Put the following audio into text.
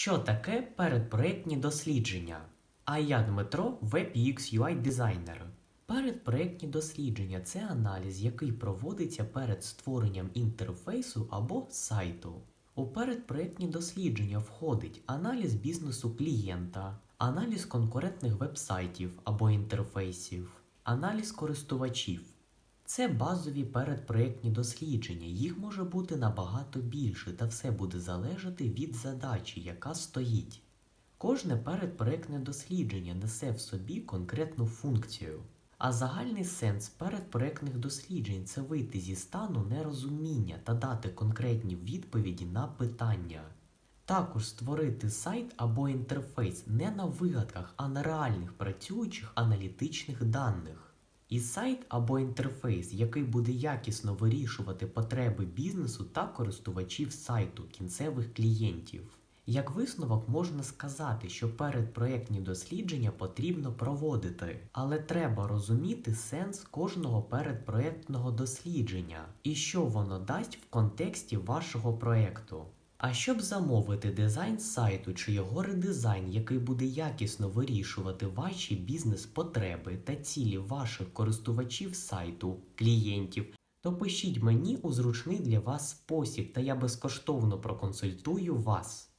Що таке передпроєктні дослідження? А я Дмитро, Web UI дизайнер. Передпроєктні дослідження це аналіз, який проводиться перед створенням інтерфейсу або сайту. У передпроєктні дослідження входить аналіз бізнесу клієнта, аналіз конкурентних вебсайтів або інтерфейсів, аналіз користувачів. Це базові передпроєктні дослідження. Їх може бути набагато більше, та все буде залежати від задачі, яка стоїть. Кожне передпроєктне дослідження несе в собі конкретну функцію. А загальний сенс передпроєктних досліджень це вийти зі стану нерозуміння та дати конкретні відповіді на питання. Також створити сайт або інтерфейс не на вигадках, а на реальних працюючих аналітичних даних. І сайт або інтерфейс, який буде якісно вирішувати потреби бізнесу та користувачів сайту, кінцевих клієнтів. Як висновок можна сказати, що передпроєктні дослідження потрібно проводити, але треба розуміти сенс кожного передпроєктного дослідження і що воно дасть в контексті вашого проєкту. А щоб замовити дизайн сайту чи його редизайн, який буде якісно вирішувати ваші бізнес-потреби та цілі ваших користувачів сайту, клієнтів, то пишіть мені у зручний для вас спосіб, та я безкоштовно проконсультую вас.